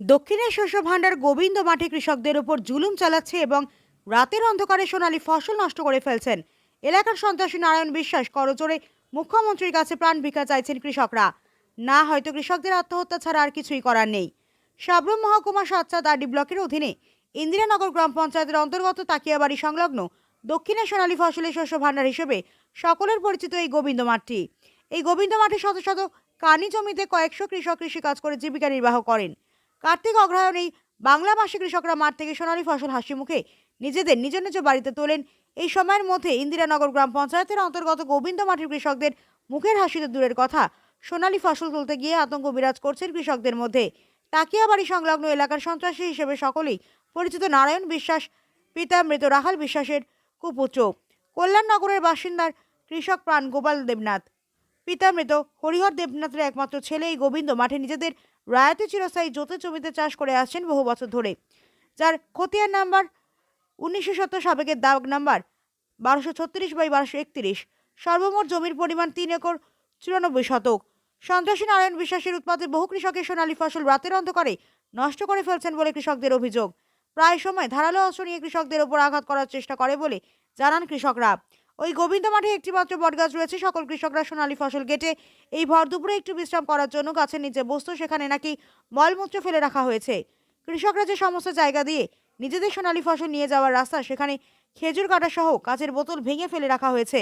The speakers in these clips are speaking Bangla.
দক্ষিণের শস্য ভাণ্ডার গোবিন্দ মাঠে কৃষকদের উপর জুলুম চালাচ্ছে এবং রাতের অন্ধকারে সোনালী ফসল নষ্ট করে ফেলছেন। এলাকার সন্ত্রাসী নারায়ণ বিশ্বাস করজোরে মুখ্যমন্ত্রীর কাছে প্রাণ ভিক্ষা চাইছেন কৃষকরা। না, হয়তো কৃষকদের আত্মহত্যা ছাড়া আর কিছুই করার নেই। সাবরুম মহকুমা সাতচাঁদ আরডি ব্লকের অধীনে ইন্দিরানগর গ্রাম পঞ্চায়েতের অন্তর্গত তাকিয়াবাড়ি সংলগ্ন দক্ষিণে সোনালী ফসলের শস্য ভাণ্ডার হিসেবে সকলের পরিচিত এই গোবিন্দ মাঠটি। এই গোবিন্দ মাঠে শত শত কানি জমিতে কয়েকশো কৃষক কৃষিকাজ করে জীবিকা নির্বাহ করেন। কার্তিক অগ্রহায়ণেই বাংলা ভাষী কৃষকরা মাঠ থেকে সোনালী ফসল হাসি মুখে নিজেদের নিজ নিজ বাড়িতে তোলেন। এই সময়ের মধ্যে ইন্দিরানগর গ্রাম পঞ্চায়েতের অন্তর্গত গোবিন্দ মাঠের কৃষকদের মুখের হাসিতে দূরের কথা সোনালী ফসল তুলতে গিয়ে আতঙ্ক বিরাজ করছেন কৃষকদের মধ্যে। তাকিয়াবাড়ি সংলগ্ন এলাকার সন্ত্রাসী হিসেবে সকলেই পরিচিত নারায়ণ বিশ্বাস, পিতা মৃত রাহাল বিশ্বাসের কুপুত্র। কল্যাণনগরের বাসিন্দার কৃষক প্রাণ গোপাল দেবনাথ। পিতা মৃত হরিহর দেবনাথের একমাত্র ছেলে এই গোবিন্দ মাঠে নিজেদের রায়াতে চিরস্থায়ী জোতে জমিতে চাষ করে আসছেন বহু বছর ধরে। যার খতিয়ান নাম্বার উনিশশো সত্তর, সাবেকের দাগ নাম্বার বারোশো ছত্রিশ বাই বারোশো একত্রিশ। সর্বমোট জমির পরিমাণ তিন একর চুরানব্বই শতক। সন্ত্রাসী নারায়ণ বিশ্বাসের উৎপাদে বহু কৃষকের সোনালী ফসল রাতের অন্ধকারে নষ্ট করে ফেলছেন বলে কৃষকদের অভিযোগ। প্রায় সময় ধারালো অস্ত্র নিয়ে কৃষকদের ওপর আঘাত করার চেষ্টা করে বলে জানান কৃষকরা। ওই গোবিন্দ মাঠে একটি মাত্র বটগাছ রয়েছে। সকল কৃষকরা সোনালী ফসল কেটে এই ভর দুপুরে একটু বিশ্রাম করার জন্য গাছের নিচে বসতো। সেখানে নাকি মলমূত্র ফেলে রাখা হয়েছে। কৃষকরা যে সমস্ত জায়গা দিয়ে নিজেদের সোনালী ফসল নিয়ে যাওয়ার রাস্তা, সেখানে খেজুর কাটা সহ কাচের বোতল ভেঙে ফেলে রাখা হয়েছে।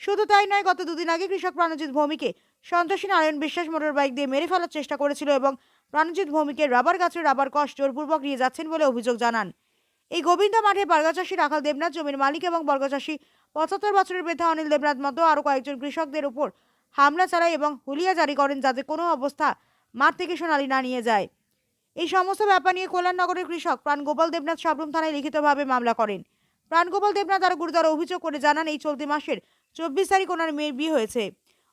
শুধু তাই নয়, গত দুদিন আগে কৃষক প্রাণজিৎ ভৌমিকে সন্তোষী নারায়ণ বিশ্বাস মোটর বাইক দিয়ে মেরে ফেলার চেষ্টা করেছিল এবং প্রাণজিৎ ভৌমিকে রাবার গাছের রাবার কষ জোরপূর্বক নিয়ে যাচ্ছেন বলে অভিযোগ জানান। এই গোবিন্দ মাঠে বর্গাচাষী রাখাল দেবনাথ, জমির মালিক এবং বর্গাচাষী পঁচাত্তর বছরের বৃদ্ধা অনিল দেবনাথ মতো আরও কয়েকজন কৃষকদের উপর হামলা চালায় এবং হুলিয়া জারি করেন যাতে কোনো অবস্থা মাঠ থেকে সোনালি না নিয়ে যায়। এই সমস্ত ব্যাপার নিয়ে কল্যাণনগরের কৃষক প্রাণগোপাল দেবনাথ সাবরুম থানায় লিখিতভাবে মামলা করেন। প্রাণগোপাল দেবনাথ আরও গুরুতর অভিযোগ করে জানান, এই চলতি মাসের চব্বিশ তারিখ ওনার মেয়ের বিয়ে হয়েছে।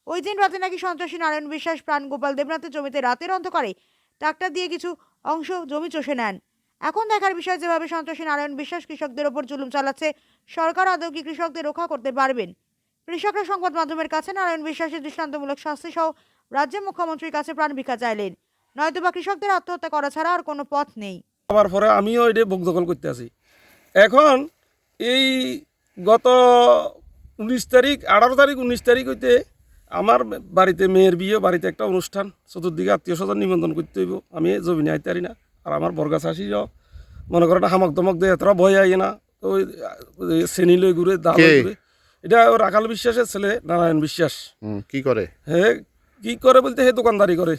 ওই দিন রাতে নাকি সন্ত্রাসী নারায়ণ বিশ্বাস প্রাণগোপাল দেবনাথের জমিতে রাতের অন্ধকারে ট্রাক্টর দিয়ে কিছু অংশ জমি চষে নেন। এখন দেখার বিষয় যেভাবে সন্ত্রাসী নারায়ণ বিশ্বাস কৃষকদের ওপর জুলুম চালাচ্ছে, সরকার আদৌ কি কৃষকদের রক্ষা করতে পারবেন? কৃষকরা সংবাদ মাধ্যমের কাছে নারায়ণ বিশ্বাসের দৃষ্টান্তমূলক শাস্তি সহ রাজ্যের মুখ্যমন্ত্রীর কাছে প্রাণ ভিক্ষা চাইলেন। নয়তোবা কৃষকদের আত্মহত্যা করা ছাড়া আর কোনো পথ নেই। আবার পরে আমিও এটা বুক দখল করতে আছি। এখন এই গত উনিশ তারিখ, আঠারো তারিখ, উনিশ তারিখ হইতে আমার বাড়িতে মেয়ের বিয়ে, বাড়িতে একটা অনুষ্ঠান, চতুর্দিকে আত্মীয় স্বজন নিমন্ত্রণ করতে হইব। আমি জমিনে আইতে পারি না। আর আমার বর্গা চাষিও মনে করেন হামক দমক দিয়ে এতটা ভয় আই না। তো ওই শ্রেণি লই ঘুরে দা ঘুরে এটা রাখাল বিশ্বাসের ছেলে নারায়ণ বিশ্বাস। কি করে হে কি করে বলতে হে দোকানদারি করে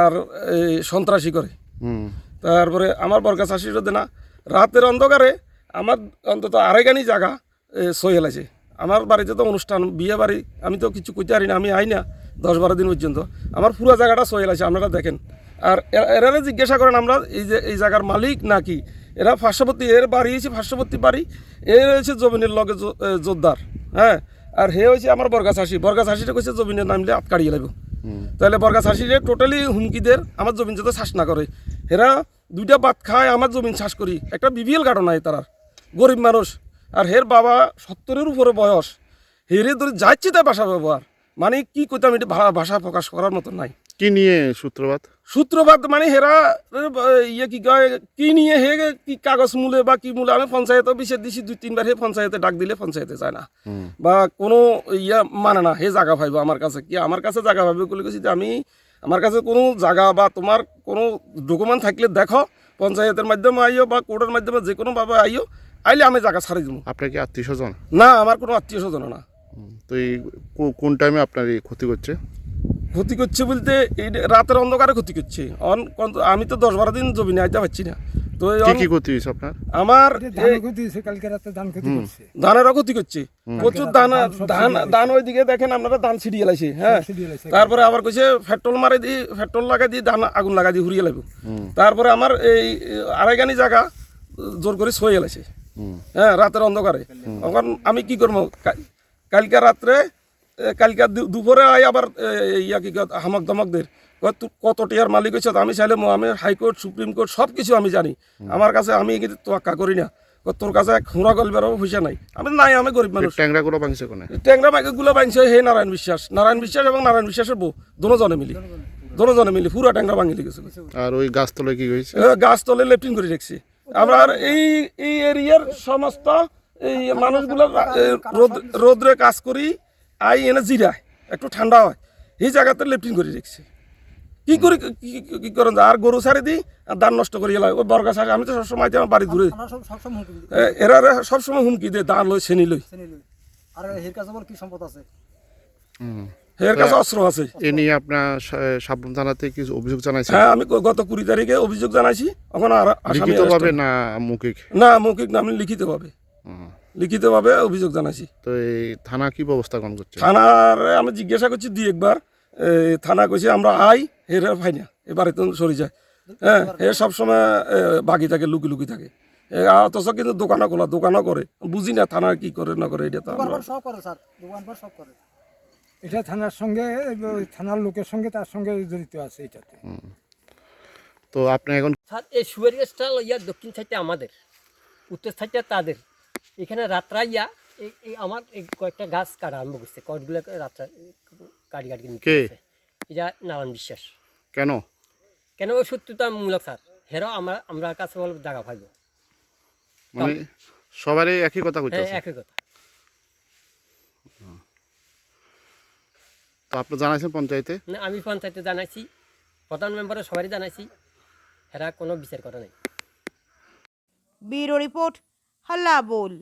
আর এই সন্ত্রাসী করে হুম তারপরে আমার বরকা চাষির না রাতের অন্ধকারে আমার অন্তত আড়াইগানি জায়গা সই হেলাইছে। আমার বাড়িতে তো অনুষ্ঠান বিয়ে বাড়ি আমি তো কিছু করতে পারি না আমি আই না দশ বারো দিন পর্যন্ত। আমার পুরো জায়গাটা সই হেলাইছে আপনারা দেখেন। আর এরা- জিজ্ঞাসা করেন আমরা এই যে এই জায়গার মালিক নাকি? এরা পার্শ্ববর্তী এর বাড়ি হয়েছে পার্শ্ববর্তী বাড়ি এ রয়েছে জমিনের লগে জোরদার হ্যাঁ? আর হে হয়েছে আমার বর্গা চাষি বর্গা চাষিটা কইছে জমিনের নামলে আট কাড়িয়ে লাগবে তাহলে বর্গা চাষিরে টোটালি হুমকিদের আমার জমিন যাতে চাষ না করে। এরা দুইটা ভাত খায় আমার জমিন চাষ করি। একটা বিবিএল নাই তারা গরিব মানুষ। আর হের বাবা সত্তরের উপরে বয়স। হেরে ধরে যাচ্ছি তাই ভাষা ব্যবহার। মানে কি করতাম এটা ভাষা প্রকাশ করার মতো নাই। কি নিয়ে সূত্রপাত? সূত্রপাত মানে হেরা ইয়ে কি কয় কি নিয়ে হে কি কাগজ মূলে বা কি মূলে আমি পঞ্চায়েতও বিশেষ দিছি দুই তিনবার হে পঞ্চায়েতে ডাক দিলে পঞ্চায়েতে যায় না। বা কোনো ইয়া মানে না হে জায়গা পাইব আমার কাছে। কি আমার কাছে জায়গা পাইবে বলে গেছি যে আমি আমার কাছে কোনো জায়গা বা তোমার কোনো ডকুমেন্ট থাকলে দেখো পঞ্চায়েতের মাধ্যমে আইও বা কোর্টের মাধ্যমে যে কোনোভাবে আইও আইলে আমি জায়গা ছাড়ি দেবো আপনার কি আত্মীয় স্বজন? না আমার কোনো আত্মীয় স্বজন না। তো এই কোন টাইমে আপনার এই ক্ষতি করছে? ক্ষতি করছে বলতে এই রাতের অন্ধকারে ক্ষতি করছে। অন আমি তো দশ বারো দিন জমি আইতে পারছি না। তো কি ক্ষতি হয়েছে আপনার? আমার কালকে রাতে ধান ক্ষতি করছে। ধানেরও ক্ষতি করছে। প্রচুর ধান ধান ধান ওইদিকে দেখেন আপনারা ধান ছিড়িয়ে লাইছে হ্যাঁ। তারপরে আবার কইছে পেট্রোল মারে দি পেট্রোল লাগাই দিয়ে ধান আগুন লাগাই দিয়ে ঘুরিয়ে লাগবে তারপরে আমার এই আড়াইগানি জায়গা জোর করে সয়ে লাইছে। হ্যাঁ রাতের অন্ধকারে। তখন আমি কি করব? কালকে রাত্রে কালকে দুপুরে আই আবার ইয়া কি হামক দমকদের কত টিয়ার মালিক হয়েছে আমি চাইলে আমি হাইকোর্ট সুপ্রিম কোর্ট সব কিছু আমি জানি। আমার কাছে আমি কিন্তু তোয়াক্কা করি না। তোর কাছে খুঁড়া গল্পেরও পয়সা নাই। আমি নাই আমি গরিব মানুষ। ট্যাংরা গুলো কোনে? ট্যাংরা মাইকে গুলো বানছে হে নারায়ণ বিশ্বাস। নারায়ণ বিশ্বাস এবং নারায়ণ বিশ্বাসের বউ। দুজনে মিলি। দনজনে মিলি পুরা ট্যাংরা ভাঙি লেগেছিল আর ওই গাছতলায় কি হয়েছে? গাছ তলে লেফটিন করে রেখছি। আমরা আর এই এই এরিয়ার সমস্ত এই মানুষগুলো রোদ রোদ্রে কাজ করি। আই এনে জিরায় একটু ঠান্ডা হয়। এই জায়গাতে লেফটিন করে রেখছি কি করি কি- করেন আর গরু ছাড়ি দিই আর ধান নষ্ট করি এলাই ওই বর্গা শাক আমি তো সবসময় আমার বাড়ি দূরে এরা সবসময় হুমকি দেয় ধান লই শ্রেণি লই। আর এর কাছে কি সম্পদ আছে? এর কাছে অস্ত্র আছে। এ নিয়ে আপনার সা- সাবরুম থানাতে কিছু অভিযোগ হ্যাঁ আমি গত কুড়ি তারিখে অভিযোগ জানাইছি। এখন আর না মৌখিক? না মৌখিক না আমি লিখিত ভাবে হুম। লিখিত অভিযোগ জানাইছি। তো এই থানা কি ব্যবস্থা গ্রহণ করছে? থানার আমি জিজ্ঞাসা করছি দুই একবার থানা কইছে আমরা আই হেরে পাই না এবারে তো সরে যায়। হ্যাঁ হে সবসময় বাকি থাকে লুকি লুকি থাকে। অথচ কিন্তু দোকানও খোলা দোকানও করে। বুঝি না থানা কি করে না করে এটা তো সব করে স্যার। সব করে। এটা থানার সঙ্গে থানার লোকের সঙ্গে তার সঙ্গে জড়িত আছে এটাতে। তো আপনি এখন স্যার এই সুয়ের গেছটা ইয়া দক্ষিণ সাইডটা আমাদের উত্তর সাইডটা তাদের। এখানে রাত্রাইয়া এই এই আমার এই কয়েকটা গাছ কাটা আরম্ভ করছে। কয়েকগুলো রাত্রা কাটি কাটি নিতে এটা নারায়ণ বিশ্বাস। কেন? কেন ওই সত্যতামূলক স্যার? হেরাও আমরা আমরা কাছে বল জায়গা পাইব। মানে সবারই একই কথা হ্যাঁ একই কথা। তো আপনি জানাইছেন পঞ্চায়েতে? না আমি পঞ্চায়েতে জানাইছি। প্রধান মেম্বারে সবারই জানাইছি। হেরা কোনো বিচার করা নাই। ব্যুরো রিপোর্ট হাল্লা বোল